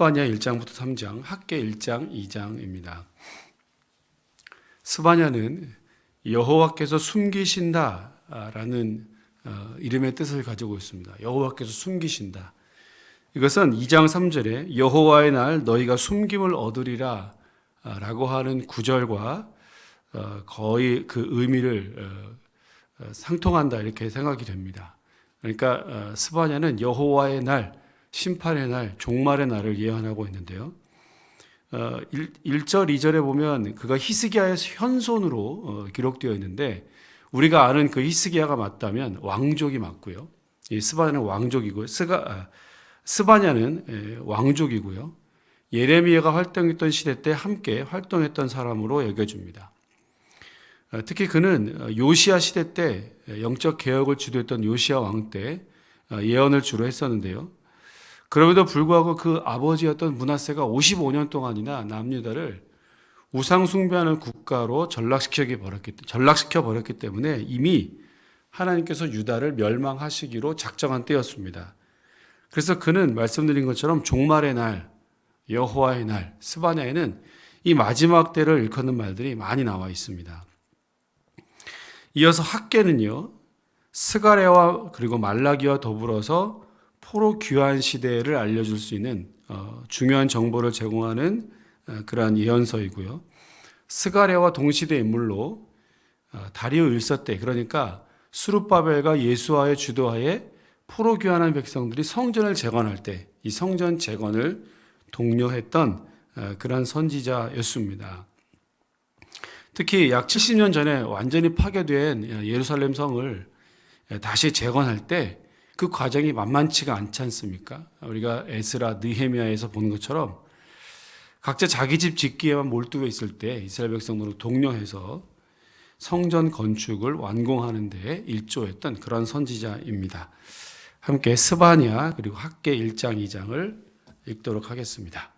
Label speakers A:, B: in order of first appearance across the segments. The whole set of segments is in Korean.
A: 스바냐 1장부터 3장, 학계 1장, 2장입니다. 스바냐는 여호와께서 숨기신다라는 어, 이름의 뜻을 가지고 있습니다. 여호와께서 숨기신다. 이것은 2장 3절에 여호와의 날 너희가 숨김을 얻으리라 라고 하는 구절과 어, 거의 그 의미를 어, 상통한다 이렇게 생각이 됩니다. 그러니까 스바냐는 여호와의 날, 심판의 날, 종말의 날을 예언하고 있는데요. 1, 1절, 2절에 보면 그가 히스기야의 현손으로 기록되어 있는데 우리가 아는 그 히스기야가 맞다면 왕족이 맞고요. 이 스바냐는 왕족이고 스가 아, 스바냐는 왕족이고요. 예레미야가 활동했던 시대 때 함께 활동했던 사람으로 여겨집니다. 어, 특히 그는 요시아 시대 때 영적 개혁을 주도했던 요시아 왕 때 예언을 주로 했었는데요. 그럼에도 불구하고 그 아버지였던 문하세가 55년 동안이나 남유다를 우상 숭배하는 국가로 전락시켜 버렸기, 때문에 이미 하나님께서 유다를 멸망하시기로 작정한 때였습니다. 그래서 그는 말씀드린 것처럼 종말의 날, 여호와의 날, 스바냐에는 이 마지막 때를 일컫는 말들이 많이 나와 있습니다. 이어서 학계는요, 스가레와 그리고 말라기와 더불어서 포로 귀환 시대를 알려줄 수 있는 어, 중요한 정보를 제공하는 어, 그러한 예언서이고요. 스가랴와 동시대 인물로 어, 다리오 1서 때 그러니까 수르바벨과 예수와의 주도하에 포로 귀환한 백성들이 성전을 재건할 때 이 성전 재건을 독려했던 어, 그러한 선지자였습니다. 특히 약 70년 전에 완전히 파괴된 예루살렘 성을 다시 재건할 때 그 과정이 만만치가 않지 않습니까? 우리가 에스라, 느헤미야에서 보는 것처럼 각자 자기 집 짓기에만 몰두해 있을 때 이스라엘 백성들을 독려해서 성전 건축을 완공하는 데 일조했던 그런 선지자입니다. 함께 스바냐 그리고 학계 1장 2장을 읽도록 하겠습니다.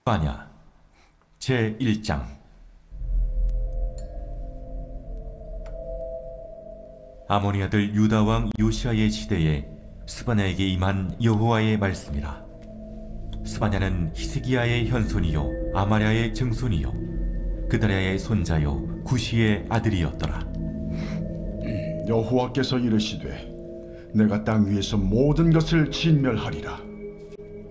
B: 스바냐 제 1장 아모니 아들 유다 왕 요시아의 시대에 스바냐에게 임한 여호와의 말씀이라. 스바냐는 히스기야의 현손이요 아마랴의 증손이요 그다랴의 손자요 구시의 아들이었더라.
C: 여호와께서 이르시되 내가 땅 위에서 모든 것을 진멸하리라.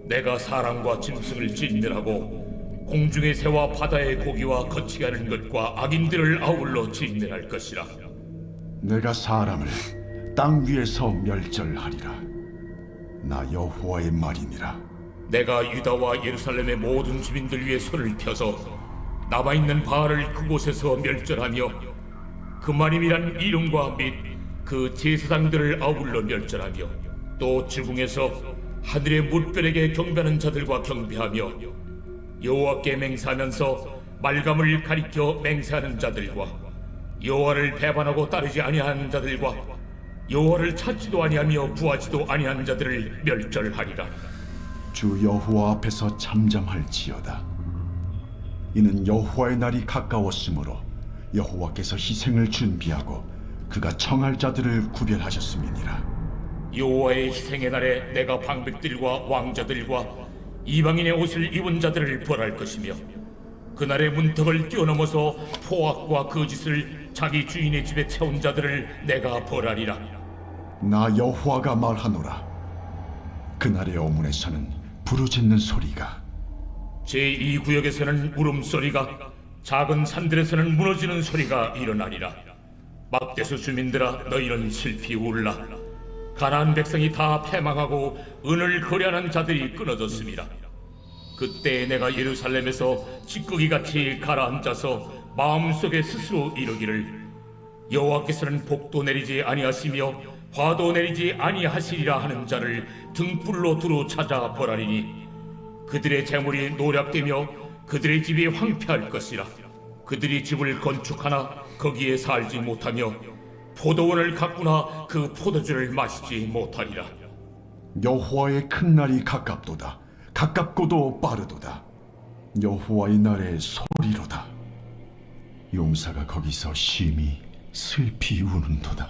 D: 내가 사람과 짐승을 진멸하고 공중의 새와 바다의 고기와 거치게 하는 것과 악인들을 아울러 진멸할 것이라
C: 내가 사람을 땅 위에서 멸절하리라. 나 여호와의 말이니라.
D: 내가 유다와 예루살렘의 모든 주민들 위해 손을 펴서 남아 있는 바알을 그곳에서 멸절하며 그만임이란 이름과 및 그 제사장들을 아울러 멸절하며 또 지붕에서 하늘의 물결에게 경배하는 자들과 경배하며 여호와께 맹세하면서 말감을 가리켜 맹세하는 자들과 여호와를 배반하고 따르지 아니하는 자들과 여호와를 찾지도 아니하며 구하지도 아니하는 자들을 멸절하리라.
C: 주 여호와 앞에서 잠잠할지어다 이는 여호와의 날이 가까웠으므로 여호와께서 희생을 준비하고 그가 청할 자들을 구별하셨음이니라
D: 여호와의 희생의 날에 내가 방백들과 왕자들과 이방인의 옷을 입은 자들을 벌할 것이며 그날의 문턱을 뛰어넘어서 포악과 거짓을 자기 주인의 집에 채운 자들을 내가 벌하리라.
C: 나 여호와가 말하노라. 그날의 어문에서는 부르짖는 소리가
D: 제2 구역에서는 울음소리가 작은 산들에서는 무너지는 소리가 일어나리라. 막대수 주민들아 너희는 슬피 울라. 가나안 백성이 다 패망하고 은을 거래하는 자들이 끊어졌습니다. 그때 내가 예루살렘에서 찌꺼기 같이 가라앉아서 마음속에 스스로 이르기를 여호와께서는 복도 내리지 아니하시며 화도 내리지 아니하시리라 하는 자를 등불로 두루 찾아 벌하리니 그들의 재물이 노략되며 그들의 집이 황폐할 것이라. 그들이 집을 건축하나 거기에 살지 못하며 포도원을 가꾸나 그 포도주를 마시지 못하리라.
C: 여호와의 큰 날이 가깝도다. 가깝고도 빠르도다. 여호와의 날의 소리로다 용사가 거기서 심히 슬피 우는도다.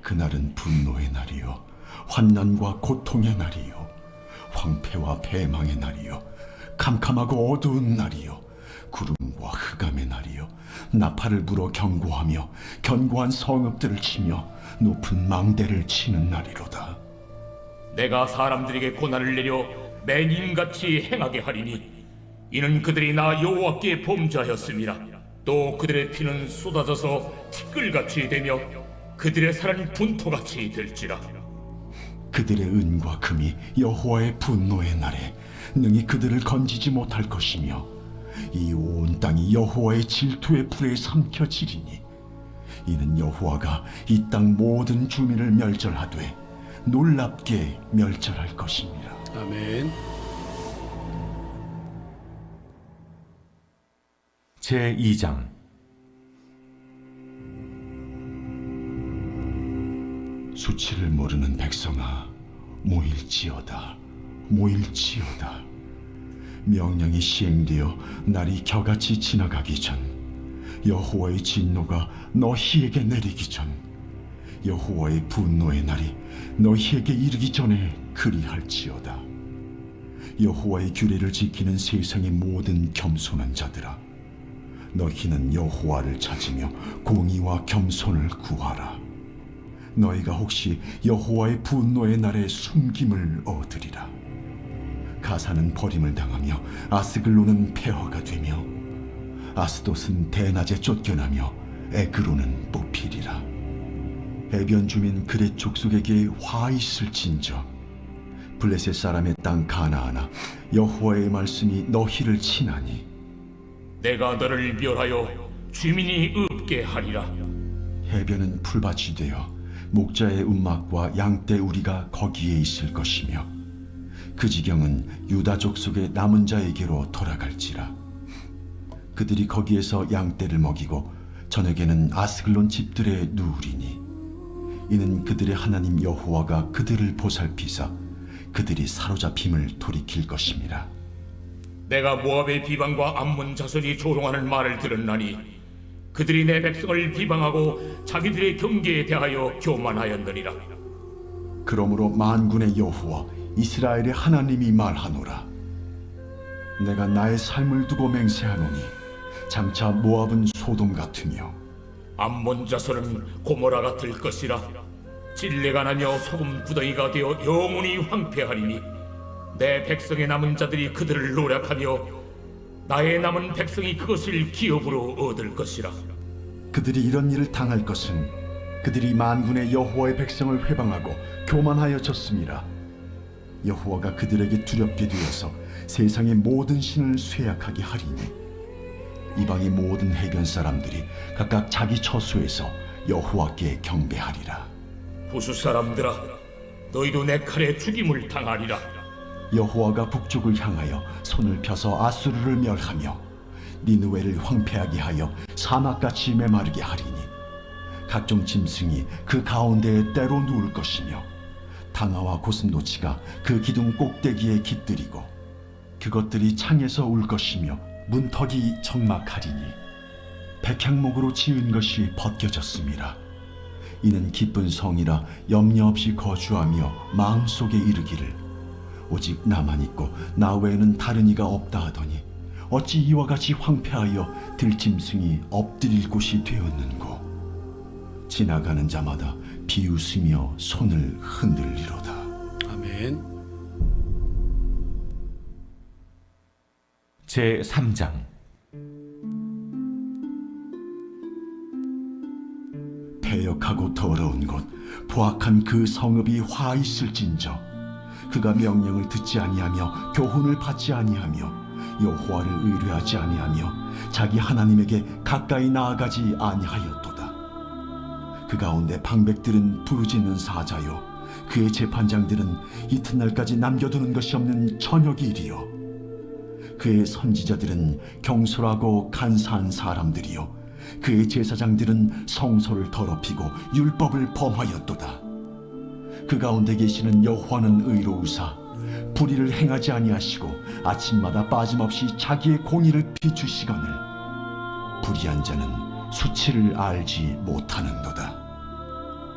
C: 그날은 분노의 날이요 환난과 고통의 날이요 황폐와 패망의 날이요 캄캄하고 어두운 날이요 구름과 흑암의 날이요 나팔을 불어 경고하며 견고한 성읍들을 치며 높은 망대를 치는 날이로다.
D: 내가 사람들에게 고난을 내려 맹인같이 행하게 하리니 이는 그들이 나 여호와께 범죄하였음이라 또 그들의 피는 쏟아져서 티끌같이 되며 그들의 살은 분토같이 될지라
C: 그들의 은과 금이 여호와의 분노의 날에 능히 그들을 건지지 못할 것이며 이 온 땅이 여호와의 질투의 불에 삼켜지리니 이는 여호와가 이 땅 모든 주민을 멸절하되 놀랍게 멸절할 것입니다.
A: 아멘.
B: 제 2장.
C: 수치를 모르는 백성아 모일지어다 모일지어다. 명령이 시행되어 날이 겨같이 지나가기 전 여호와의 진노가 너희에게 내리기 전 여호와의 분노의 날이 너희에게 이르기 전에 그리할지어다. 여호와의 규례를 지키는 세상의 모든 겸손한 자들아 너희는 여호와를 찾으며 공의와 겸손을 구하라 너희가 혹시 여호와의 분노의 날에 숨김을 얻으리라. 가사는 버림을 당하며 아스글로는 폐허가 되며 아스돗은 대낮에 쫓겨나며 에그로는 뽑히리라. 해변 주민 그렛 족속에게 화 있을진저 블레셋 사람의 땅 가나아나 여호와의 말씀이 너희를 치나니
D: 내가 너를 멸하여 주민이 없게 하리라.
C: 해변은 풀밭이 되어 목자의 움막과 양떼 우리가 거기에 있을 것이며 그 지경은 유다 족 속의 남은 자에게로 돌아갈지라. 그들이 거기에서 양떼를 먹이고 저녁에는 아스글론 집들에 누우리니 이는 그들의 하나님 여호와가 그들을 보살피사 그들이 사로잡힘을 돌이킬 것임이라
D: 내가 모압의 비방과 암몬 자손이 조롱하는 말을 들었나니 그들이 내 백성을 비방하고 자기들의 경계에 대하여 교만하였느니라.
C: 그러므로 만군의 여호와 이스라엘의 하나님이 말하노라. 내가 나의 삶을 두고 맹세하노니 장차 모압은 소돔 같으며
D: 암몬 자손은 고모라 같을 것이라. 진례가 나며 소금 구덩이가 되어 영원히 황폐하리니 내 백성의 남은 자들이 그들을 노력하며 나의 남은 백성이 그것을 기업으로 얻을 것이라.
C: 그들이 이런 일을 당할 것은 그들이 만군의 여호와의 백성을 회방하고 교만하여 졌음이라 여호와가 그들에게 두렵게 되어서 세상의 모든 신을 쇠약하게 하리니 이방의 모든 해변 사람들이 각각 자기 처소에서 여호와께 경배하리라.
D: 부수 사람들아 너희도 내 칼에 죽임을 당하리라
C: 여호와가 북쪽을 향하여 손을 펴서 아수르를 멸하며 니느웨를 황폐하게 하여 사막같이 메마르게 하리니 각종 짐승이 그 가운데에 때로 누울 것이며 당아와 고슴도치가 그 기둥 꼭대기에 깃들이고 그것들이 창에서 울 것이며 문턱이 적막하리니 백향목으로 지은 것이 벗겨졌음이라 이는 기쁜 성이라 염려 없이 거주하며 마음속에 이르기를 오직 나만 있고 나 외에는 다른 이가 없다 하더니 어찌 이와 같이 황폐하여 들짐승이 엎드릴 곳이 되었는고? 지나가는 자마다 비웃으며 손을 흔들리로다.
A: 아멘.
B: 제 3장.
C: 패역하고 더러운 곳 부악한 그 성읍이 화 있을진저 그가 명령을 듣지 아니하며 교훈을 받지 아니하며 여호와를 의뢰하지 아니하며 자기 하나님에게 가까이 나아가지 아니하였도다. 그 가운데 방백들은 부르짖는 사자요 그의 재판장들은 이튿날까지 남겨두는 것이 없는 저녁이 일이요. 그의 선지자들은 경솔하고 간사한 사람들이요 그의 제사장들은 성소를 더럽히고 율법을 범하였도다 그 가운데 계시는 여호와는 의로우사. 불의를 행하지 아니하시고 아침마다 빠짐없이 자기의 공의를 비추시거늘. 불의한 자는 수치를 알지 못하는도다.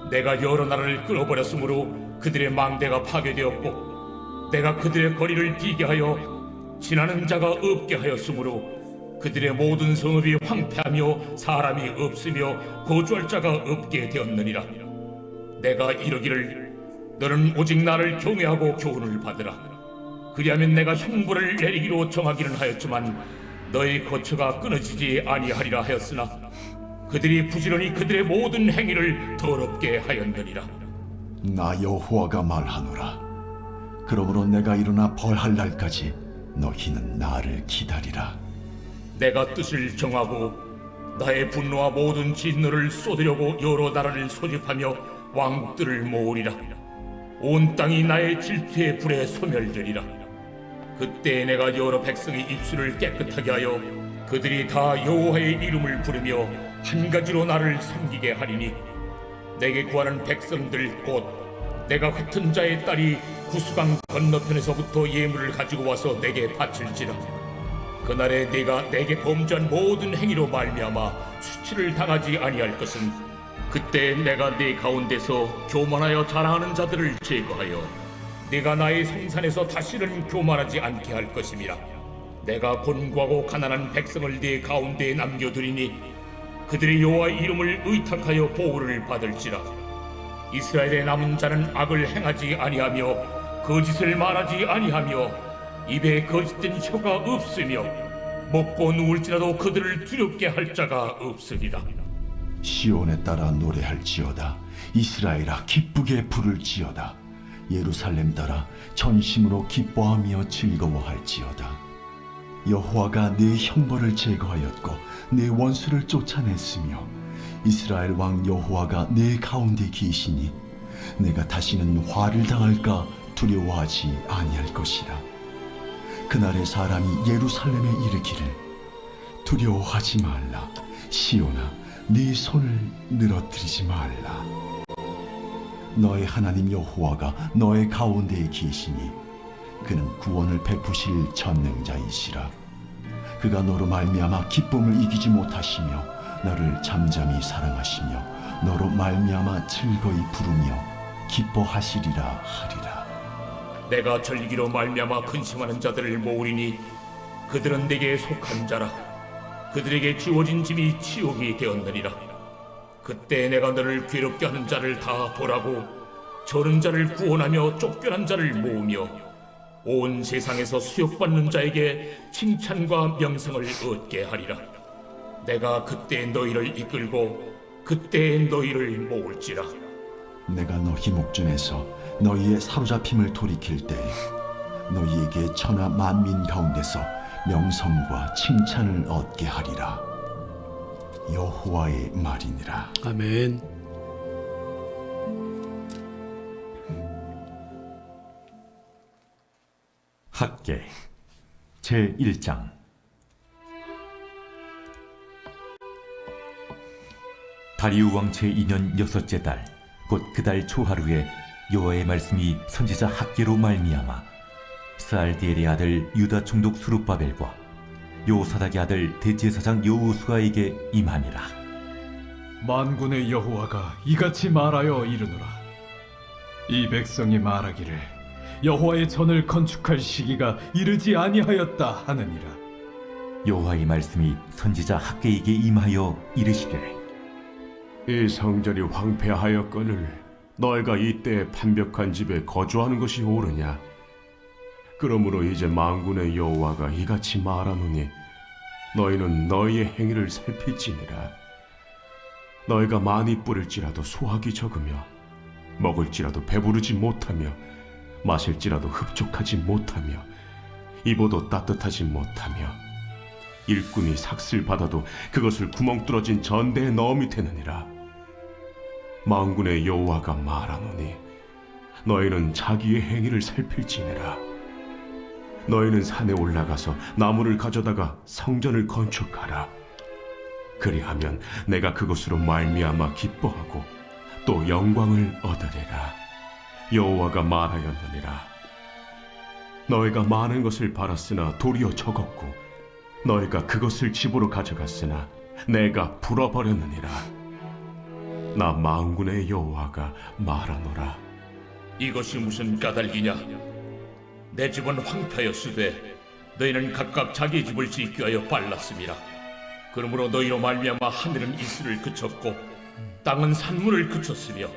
D: 내가 여러 나라를 끌어버렸으므로 그들의 망대가 파괴되었고 내가 그들의 거리를 비게 하여 지나는 자가 없게 하였으므로 그들의 모든 성읍이 황폐하며 사람이 없으며 거주할 자가 없게 되었느니라. 내가 이러기를 너는 오직 나를 경외하고 교훈을 받으라 그리하면 내가 형벌을 내리기로 정하기는 하였지만 너의 거처가 끊어지지 아니하리라 하였으나 그들이 부지런히 그들의 모든 행위를 더럽게 하였느니라
C: 나 여호와가 말하노라. 그러므로 내가 일어나 벌할 날까지 너희는 나를 기다리라.
D: 내가 뜻을 정하고 나의 분노와 모든 진노를 쏟으려고 여러 나라를 소집하며 왕국들을 모으리라 온 땅이 나의 질투의 불에 소멸되리라. 그때 내가 여러 백성의 입술을 깨끗하게 하여 그들이 다 여호와의 이름을 부르며 한 가지로 나를 섬기게 하리니 내게 구하는 백성들 곧 내가 흩은 자의 딸이 구수강 건너편에서부터 예물을 가지고 와서 내게 바칠지라. 그날에 네가 내게 범죄한 모든 행위로 말미암아 수치를 당하지 아니할 것은 그때 내가 네 가운데서 교만하여 자랑하는 자들을 제거하여 네가 나의 성산에서 다시는 교만하지 않게 할 것임이라. 내가 곤고하고 가난한 백성을 네 가운데에 남겨두리니 그들이 여호와 의 이름을 의탁하여 보호를 받을지라. 이스라엘의 남은 자는 악을 행하지 아니하며 거짓을 말하지 아니하며 입에 거짓된 혀가 없으며 먹고 누울지라도 그들을 두렵게 할 자가 없으리라
C: 시온에 따라 노래할지어다. 이스라엘아 기쁘게 부를지어다. 예루살렘 따라 전심으로 기뻐하며 즐거워할지어다. 여호와가 내 형벌을 제거하였고 내 원수를 쫓아냈으며 이스라엘 왕 여호와가 내 가운데 계시니 내가 다시는 화를 당할까 두려워하지 아니할 것이라. 그날의 사람이 예루살렘에 이르기를 두려워하지 말라 시온아 네 손을 늘어뜨리지 말라. 너의 하나님 여호와가 너의 가운데에 계시니 그는 구원을 베푸실 전능자이시라. 그가 너로 말미암아 기쁨을 이기지 못하시며 너를 잠잠히 사랑하시며 너로 말미암아 즐거이 부르며 기뻐하시리라 하리라.
D: 내가 절기로 말미암아 근심하는 자들을 모으리니 그들은 내게 속한 자라 그들에게 주어진 짐이 치욕이 되었느니라. 그때 내가 너를 괴롭게 하는 자를 다 보라고 저른 자를 구원하며 쫓겨난 자를 모으며 온 세상에서 수욕받는 자에게 칭찬과 명성을 얻게 하리라. 내가 그때 너희를 이끌고 그때 너희를 모을지라.
C: 내가 너희 목전에서 너희의 사로잡힘을 돌이킬 때 너희에게 천하 만민 가운데서 명성과 칭찬을 얻게 하리라. 여호와의 말이니라.
A: 아멘.
B: 학계 제 1장. 다리우 왕 제 2년 여섯째 달 곧 그 달 초하루에 여호와의 말씀이 선지자 학계로 말미암아 스알디엘의 아들 유다 총독 수룹바벨과 요사닥의 아들 대제사장 여우수아에게 임하니라.
E: 만군의 여호와가 이같이 말하여 이르노라. 이 백성이 말하기를 여호와의 전을 건축할 시기가 이르지 아니하였다 하느니라.
B: 여호와의 말씀이 선지자 학계에게 임하여 이르시되
F: 이 성전이 황폐하였거늘 너희가 이때 판벽한 집에 거주하는 것이 옳으냐? 그러므로 이제 만군의 여호와가 이같이 말하노니 너희는 너희의 행위를 살필지니라. 너희가 많이 뿌릴지라도 소학이 적으며 먹을지라도 배부르지 못하며 마실지라도 흡족하지 못하며 입어도 따뜻하지 못하며 일꾼이 삭슬 받아도 그것을 구멍 뚫어진 전대에 넣음이 되느니라. 망군의 여호와가 말하노니 너희는 자기의 행위를 살필지니라. 너희는 산에 올라가서 나무를 가져다가 성전을 건축하라. 그리하면 내가 그것으로 말미암아 기뻐하고 또 영광을 얻으리라. 여호와가 말하였느니라. 너희가 많은 것을 바랐으나 도리어 적었고 너희가 그것을 집으로 가져갔으나 내가 불어버렸느니라. 나 망군의 여호와가 말하노라.
D: 이것이 무슨 까닭이냐? 내 집은 황폐하였으되 너희는 각각 자기 집을 짓기 위하여 빨랐음이라 그러므로 너희로 말미암아 하늘은 이슬을 그쳤고 땅은 산물을 그쳤으며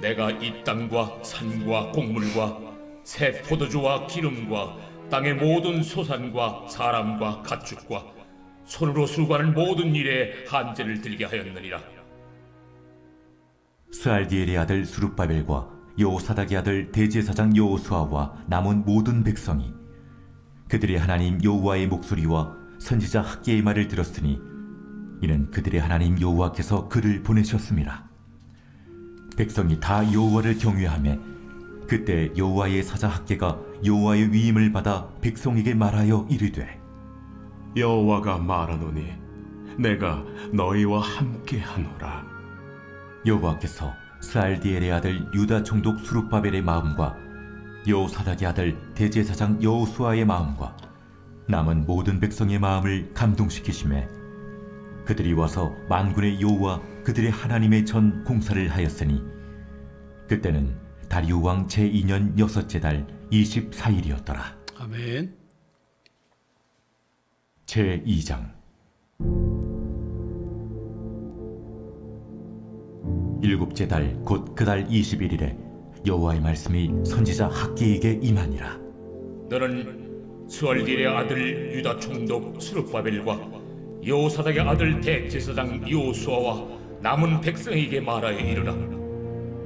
D: 내가 이 땅과 산과 곡물과 새 포도주와 기름과 땅의 모든 소산과 사람과 가축과 손으로 수고하는 모든 일에 한제를 들게 하였느니라.
B: 스알디엘의 아들 수룹바벨과 여호사닥의 아들 대제사장 여호수아와 남은 모든 백성이 그들의 하나님 여호와의 목소리와 선지자 학계의 말을 들었으니 이는 그들의 하나님 여호와께서 그를 보내셨습니다. 백성이 다 여호와를 경외하며 그때 여호와의 사자 학계가 여호와의 위임을 받아 백성에게 말하여 이르되
F: 여호와가 말하노니 내가 너희와 함께 하노라.
B: 여호와께서 스알디엘의 아들 유다 총독 수룹바벨의 마음과 여호사닥의 아들 대제사장 여호수아의 마음과 남은 모든 백성의 마음을 감동시키심에 그들이 와서 만군의 여호와 그들의 하나님의 전 공사를 하였으니 그때는 다리우 왕 제2년 여섯째 달 24일이었더라
A: 아멘.
B: 제2장 일곱째 달 곧 그 달 21일에 여호와의 말씀이 선지자 학기에게 임하니라.
D: 너는 스월딜의 아들 유다 총독 수르바벨과 여호사닥의 아들 대제사장 여호수아와 남은 백성에게 말하여 이르라.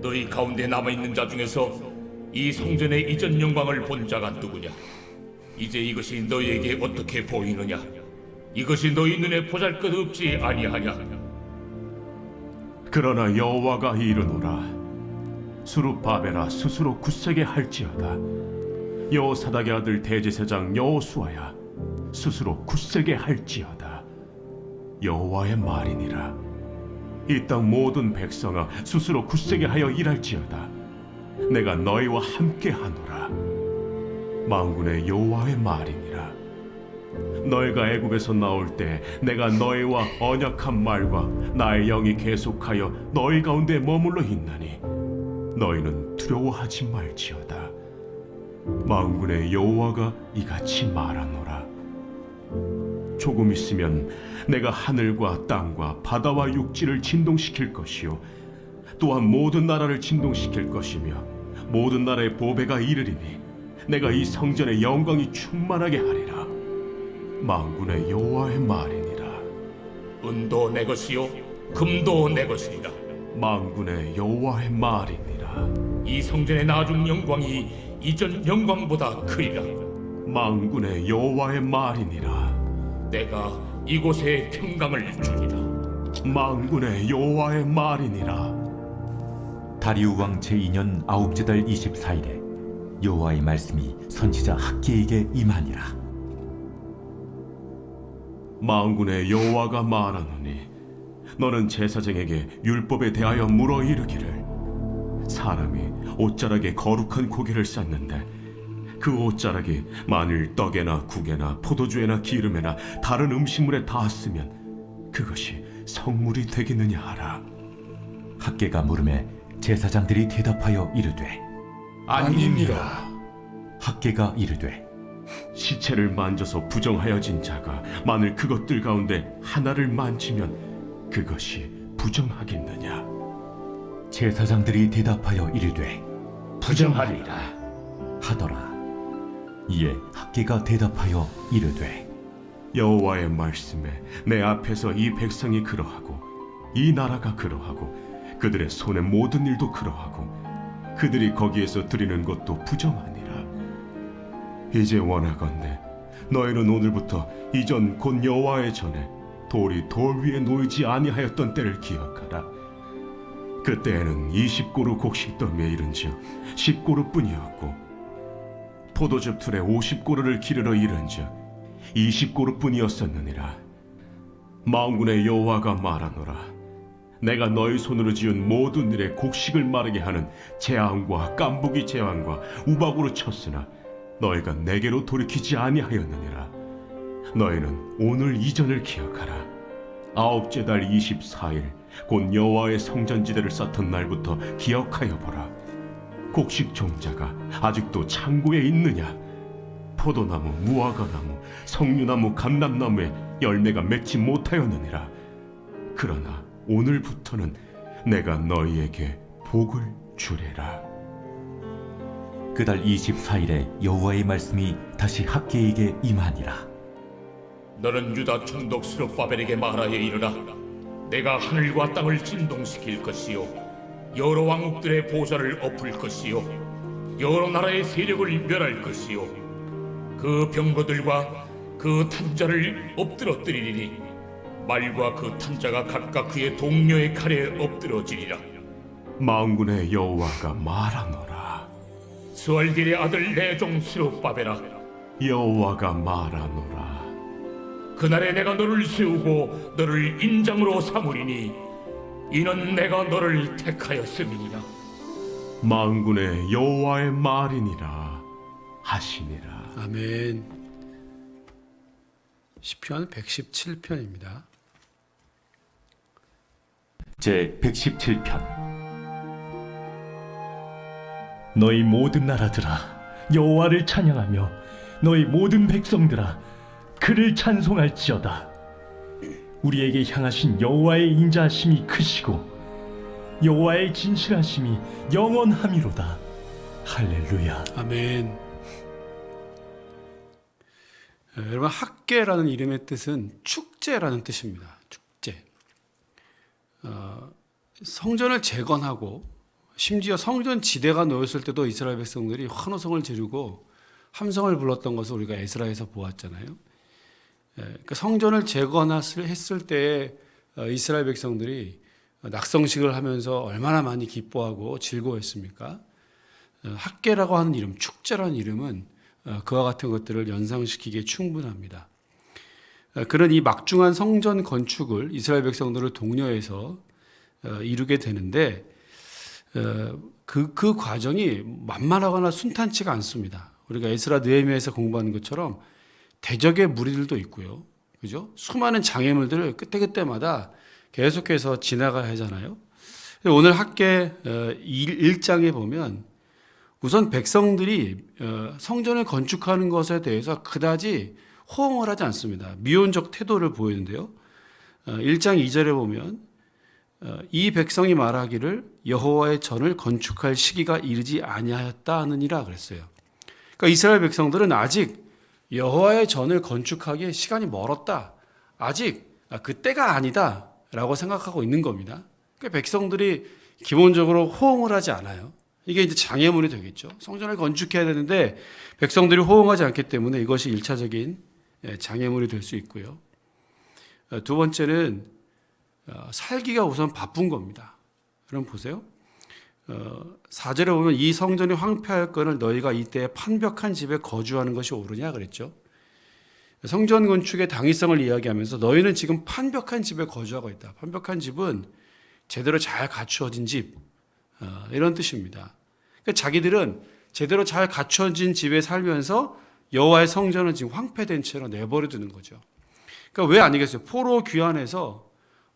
D: 너희 가운데 남아 있는 자 중에서 이 성전의 이전 영광을 본 자가 누구냐? 이제 이것이 너희에게 어떻게 보이느냐? 이것이 너희 눈에 보잘것없지 아니하냐
F: 그러나 여호와가 이르노라 수룹바벨아 스스로 굳세게 할지어다. 여호사닥의 아들 대제사장 여호수아야 스스로 굳세게 할지어다. 여호와의 말이니라. 이 땅 모든 백성아 스스로 굳세게 하여 일할지어다. 내가 너희와 함께 하노라. 망군의 여호와의 말이니라 너희가 애굽에서 나올 때 내가 너희와 언약한 말과 나의 영이 계속하여 너희 가운데 머물러 있나니 너희는 두려워하지 말지어다. 망군의 여호와가 이같이 말하노라. 조금 있으면 내가 하늘과 땅과 바다와 육지를 진동시킬 것이요 또한 모든 나라를 진동시킬 것이며 모든 나라의 보배가 이르리니 내가 이 성전의 영광이 충만하게 하리라 망군의 여호와의 말이니라.
D: 은도 내 것이요 금도 내 것이니라.
F: 망군의 여호와의 말이니라.
D: 이 성전의 나중 영광이 이전 영광보다 크리라.
F: 망군의 여호와의 말이니라.
D: 내가 이곳에 평강을 주리라.
F: 망군의 여호와의 말이니라.
B: 다리우 왕 제2년 아홉째 달 24일에 여호와의 말씀이 선지자 학기에게 임하니라
F: 망군의 여호와가 말하노니 너는 제사장에게 율법에 대하여 물어 이르기를 사람이 옷자락에 거룩한 고기를 쌓는데 그 옷자락이 만일 떡에나 국에나 포도주에나 기름에나 다른 음식물에 닿았으면 그것이 성물이 되겠느냐 하라
B: 학계가 물음에 제사장들이 대답하여 이르되
A: 아닙니다.
B: 학계가 이르되
F: 시체를 만져서 부정하여진 자가 만일 그것들 가운데 하나를 만지면 그것이 부정하겠느냐?
B: 제사장들이 대답하여 이르되
F: 부정하리라.
B: 하더라. 이에 학계가 대답하여 이르되
F: 여호와의 말씀에 내 앞에서 이 백성이 그러하고 이 나라가 그러하고 그들의 손의 모든 일도 그러하고 그들이 거기에서 드리는 것도 부정하니라 이제 원하건대. 너희는 오늘부터 이전 곧 여호와의 전에 돌이 돌 위에 놓이지 아니하였던 때를 기억하라. 그때에는 20고루 곡식 더미에 이른즉 10고루뿐이었고 포도즙 틀에 50고루를 기르러 이른즉 20고루뿐이었었느니라. 망군의 여호와가 말하노라. 내가 너희 손으로 지은 모든 일에 곡식을 마르게 하는 재앙과 깐부기 재앙과 우박으로 쳤으나 너희가 내게로 돌이키지 아니하였느니라 너희는 오늘 이전을 기억하라 아홉째 달 24일 곧 여호와의 성전지대를 쌓던 날부터 기억하여 보라 곡식 종자가 아직도 창고에 있느냐? 포도나무, 무화과나무, 석류나무, 감람나무에 열매가 맺지 못하였느니라. 그러나 오늘부터는 내가 너희에게 복을 주리라.
B: 그달 24일에 여호와의 말씀이 다시 학계에게 임하니라.
D: 너는 유다 총독 스룹바벨에게 말하여 이르라. 내가 하늘과 땅을 진동시킬 것이요 여러 왕국들의 보좌를 엎을 것이요 여러 나라의 세력을 멸할 것이요 그 병거들과 그 탄자를 엎드러뜨리리니 말과 그 탄자가 각각 그의 동료의 칼에 엎드러지리라.
F: 마음군의 여호와가 말하노라.
D: 스월길의 아들 내종 스룹바벨아
F: 여호와가 말하노라.
D: 그날에 내가 너를 세우고 너를 인장으로 삼으리니 이는 내가 너를 택하였음이니라
F: 마음군의 여호와의 말이니라 하시니라.
A: 아멘. 시편 117편입니다.
B: 제 117편
G: 너희 모든 나라들아 여호와를 찬양하며 너희 모든 백성들아 그를 찬송할지어다 우리에게 향하신 여호와의 인자하심이 크시고 여호와의 진실하심이 영원함이로다 할렐루야
A: 아멘. 어, 여러분 학계라는 이름의 뜻은 축제라는 뜻입니다. 축제. 어, 성전을 재건하고 심지어 성전 지대가 놓였을 때도 이스라엘 백성들이 환호성을 지르고 함성을 불렀던 것을 우리가 에스라에서 보았잖아요. 예, 그러니까 성전을 재건했을 때 어, 이스라엘 백성들이 낙성식을 하면서 얼마나 많이 기뻐하고 즐거워했습니까? 어, 학계라고 하는 이름, 축제라는 이름은 어, 그와 같은 것들을 연상시키기에 충분합니다. 어, 그런 이 막중한 성전 건축을 이스라엘 백성들을 독려해서 어, 이루게 되는데 그, 그 과정이 만만하거나 순탄치가 않습니다. 우리가 에스라 느헤미야에서 공부하는 것처럼 대적의 무리들도 있고요. 그죠? 수많은 장애물들을 그때그때마다 계속해서 지나가야 하잖아요. 오늘 학계 1장에 보면 우선 백성들이 어, 성전을 건축하는 것에 대해서 그다지 호응을 하지 않습니다. 미온적 태도를 보이는데요. 1장 2절에 보면 어, 이 백성이 말하기를 여호와의 전을 건축할 시기가 이르지 아니하였다 하느니라 그랬어요. 그러니까 이스라엘 백성들은 아직 여호와의 전을 건축하기에 시간이 멀었다. 아직 그 때가 아니다라고 생각하고 있는 겁니다. 그러니까 백성들이 기본적으로 호응을 하지 않아요. 이게 이제 장애물이 되겠죠. 성전을 건축해야 되는데 백성들이 호응하지 않기 때문에 이것이 일차적인 예, 장애물이 될 수 있고요. 어, 두 번째는 어, 살기가 우선 바쁜 겁니다. 그럼 보세요. 4절에 보면 이 성전이 황폐할 건을 너희가 이때 판벽한 집에 거주하는 것이 옳으냐 그랬죠. 성전 건축의 당위성을 이야기하면서 너희는 지금 판벽한 집에 거주하고 있다. 판벽한 집은 제대로 잘 갖추어진 집 어, 이런 뜻입니다. 그러니까 자기들은 제대로 잘 갖춰진 집에 살면서 여호와의 성전은 지금 황폐된 채로 내버려 두는 거죠. 그러니까 왜 아니겠어요? 포로 귀환해서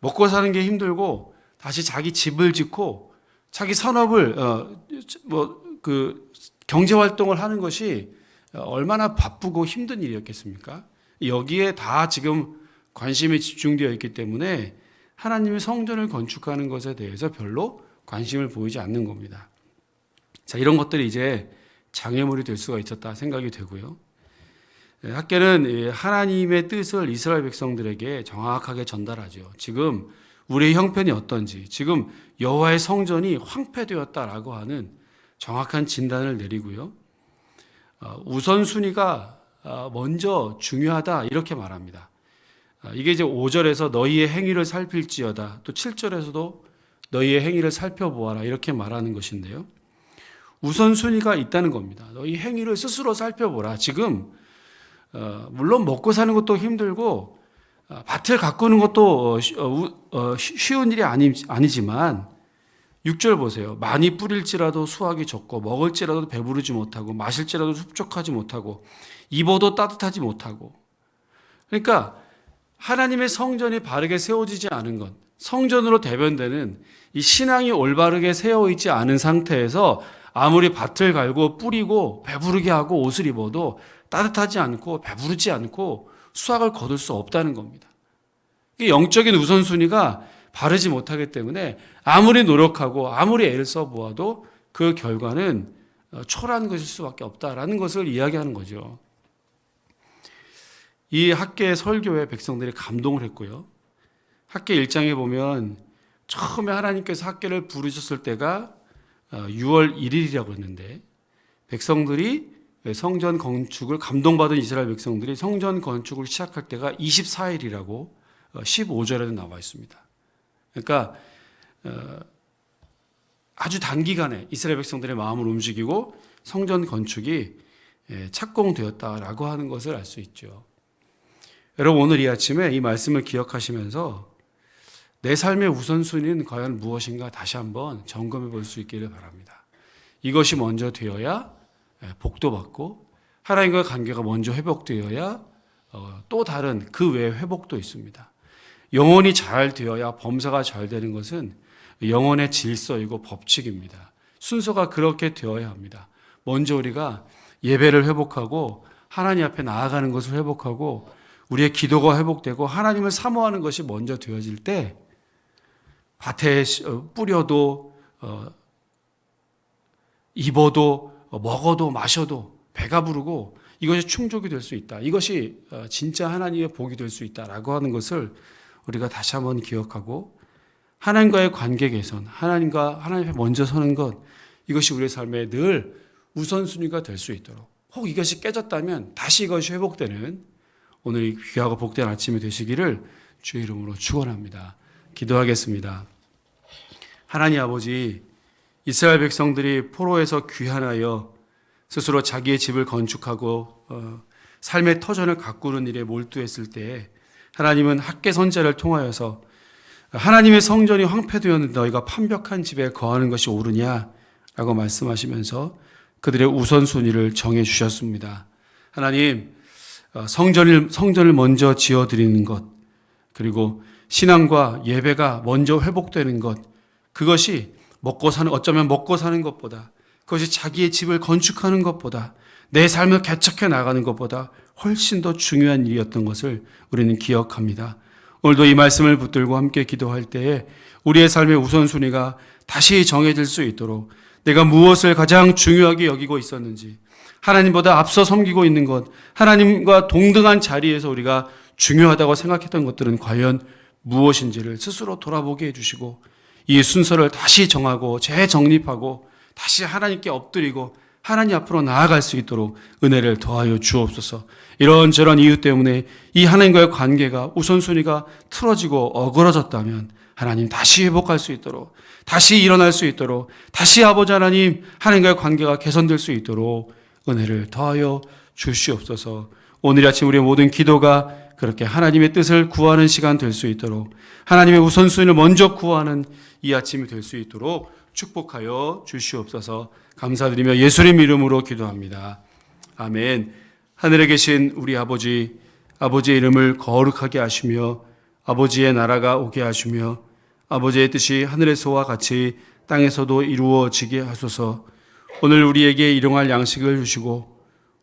A: 먹고 사는 게 힘들고 다시 자기 집을 짓고 자기 산업을 어, 뭐그 경제 활동을 하는 것이 얼마나 바쁘고 힘든 일이었겠습니까? 여기에 다 지금 관심이 집중되어 있기 때문에 하나님의 성전을 건축하는 것에 대해서 별로 관심을 보이지 않는 겁니다. 자, 이런 것들이 이제 장애물이 될 수가 있었다 생각이 되고요. 예, 학계는 하나님의 뜻을 이스라엘 백성들에게 정확하게 전달하죠. 지금 우리의 형편이 어떤지, 지금 여호와의 성전이 황폐되었다라고 하는 정확한 진단을 내리고요. 어, 우선순위가 어, 먼저 중요하다 이렇게 말합니다. 어, 이게 이제 5절에서 너희의 행위를 살필지어다. 또 7절에서도 너희의 행위를 살펴보아라 이렇게 말하는 것인데요. 우선순위가 있다는 겁니다. 너희 행위를 스스로 살펴보라. 지금 어, 물론 먹고 사는 것도 힘들고 어, 밭을 가꾸는 것도 어, 어, 쉬운 일이 아니, 아니지만 6절 보세요. 많이 뿌릴지라도 수확이 적고 먹을지라도 배부르지 못하고 마실지라도 흡족하지 못하고 입어도 따뜻하지 못하고 그러니까 하나님의 성전이 바르게 세워지지 않은 것 성전으로 대변되는 이 신앙이 올바르게 세워 있지 않은 상태에서 아무리 밭을 갈고 뿌리고 배부르게 하고 옷을 입어도 따뜻하지 않고 배부르지 않고 수확을 거둘 수 없다는 겁니다. 이 영적인 우선순위가 바르지 못하기 때문에 아무리 노력하고 아무리 애를 써보아도 그 결과는 어, 초라한 것일 수밖에 없다라는 것을 이야기하는 거죠. 이 학계 설교에 백성들이 감동을 했고요. 학계 일장에 보면 처음에 하나님께서 학계를 부르셨을 때가 6월 1일이라고 했는데 백성들이 성전 건축을 감동받은 이스라엘 백성들이 성전 건축을 시작할 때가 24일이라고 15절에도 나와 있습니다. 그러니까 어, 아주 단기간에 이스라엘 백성들의 마음을 움직이고 성전 건축이 예, 착공되었다라고 하는 것을 알 수 있죠. 여러분 오늘 이 아침에 이 말씀을 기억하시면서 내 삶의 우선순위는 과연 무엇인가 다시 한번 점검해 볼 수 있기를 바랍니다. 이것이 먼저 되어야 예, 복도 받고 하나님과 관계가 먼저 회복되어야 어, 또 다른 그 외의 회복도 있습니다. 영혼이 잘 되어야 범사가 잘 되는 것은 영혼의 질서이고 법칙입니다. 순서가 그렇게 되어야 합니다. 먼저 우리가 예배를 회복하고 하나님 앞에 나아가는 것을 회복하고 우리의 기도가 회복되고 하나님을 사모하는 것이 먼저 되어질 때 밭에 어, 뿌려도 어, 입어도 어, 먹어도 마셔도 배가 부르고 이것이 충족이 될 수 있다. 이것이 어, 진짜 하나님의 복이 될 수 있다라고 하는 것을 우리가 다시 한번 기억하고 하나님과의 관계 개선, 하나님과 하나님 앞에 먼저 서는 것 이것이 우리의 삶에 늘 우선순위가 될 수 있도록 혹 이것이 깨졌다면 다시 이것이 회복되는 오늘 이 귀하고 복된 아침이 되시기를 주의 이름으로 축원합니다. 기도하겠습니다. 하나님 아버지 이스라엘 백성들이 포로에서 귀환하여 스스로 자기의 집을 건축하고 어, 삶의 터전을 가꾸는 일에 몰두했을 때 하나님은 학계 선자를 통하여서 하나님의 성전이 황폐되었는데 너희가 판벽한 집에 거하는 것이 옳으냐라고 말씀하시면서 그들의 우선순위를 정해 주셨습니다. 하나님 어, 성전을 성전을 먼저 지어 드리는 것 그리고 신앙과 예배가 먼저 회복되는 것 그것이 먹고 사는 어쩌면 먹고 사는 것보다 그것이 자기의 집을 건축하는 것보다 내 삶을 개척해 나가는 것보다 훨씬 더 중요한 일이었던 것을 우리는 기억합니다. 오늘도 이 말씀을 붙들고 함께 기도할 때에 우리의 삶의 우선순위가 다시 정해질 수 있도록 내가 무엇을 가장 중요하게 여기고 있었는지 하나님보다 앞서 섬기고 있는 것, 하나님과 동등한 자리에서 우리가 중요하다고 생각했던 것들은 과연 무엇인지를 스스로 돌아보게 해주시고 이 순서를 다시 정하고 재정립하고 다시 하나님께 엎드리고 하나님 앞으로 나아갈 수 있도록 은혜를 더하여 주옵소서. 이런저런 이유 때문에 이 하나님과의 관계가 우선순위가 틀어지고 어그러졌다면 하나님 다시 회복할 수 있도록 다시 일어날 수 있도록 다시 아버지 하나님 하나님과의 관계가 개선될 수 있도록 은혜를 더하여 주시옵소서. 오늘 아침 우리의 모든 기도가 그렇게 하나님의 뜻을 구하는 시간 될 수 있도록 하나님의 우선순위를 먼저 구하는 이 아침이 될 수 있도록 축복하여 주시옵소서 감사드리며 예수님 이름으로 기도합니다. 아멘. 하늘에 계신 우리 아버지, 아버지의 이름을 거룩하게 하시며 아버지의 나라가 오게 하시며 아버지의 뜻이 하늘에서와 같이 땅에서도 이루어지게 하소서 오늘 우리에게 일용할 양식을 주시고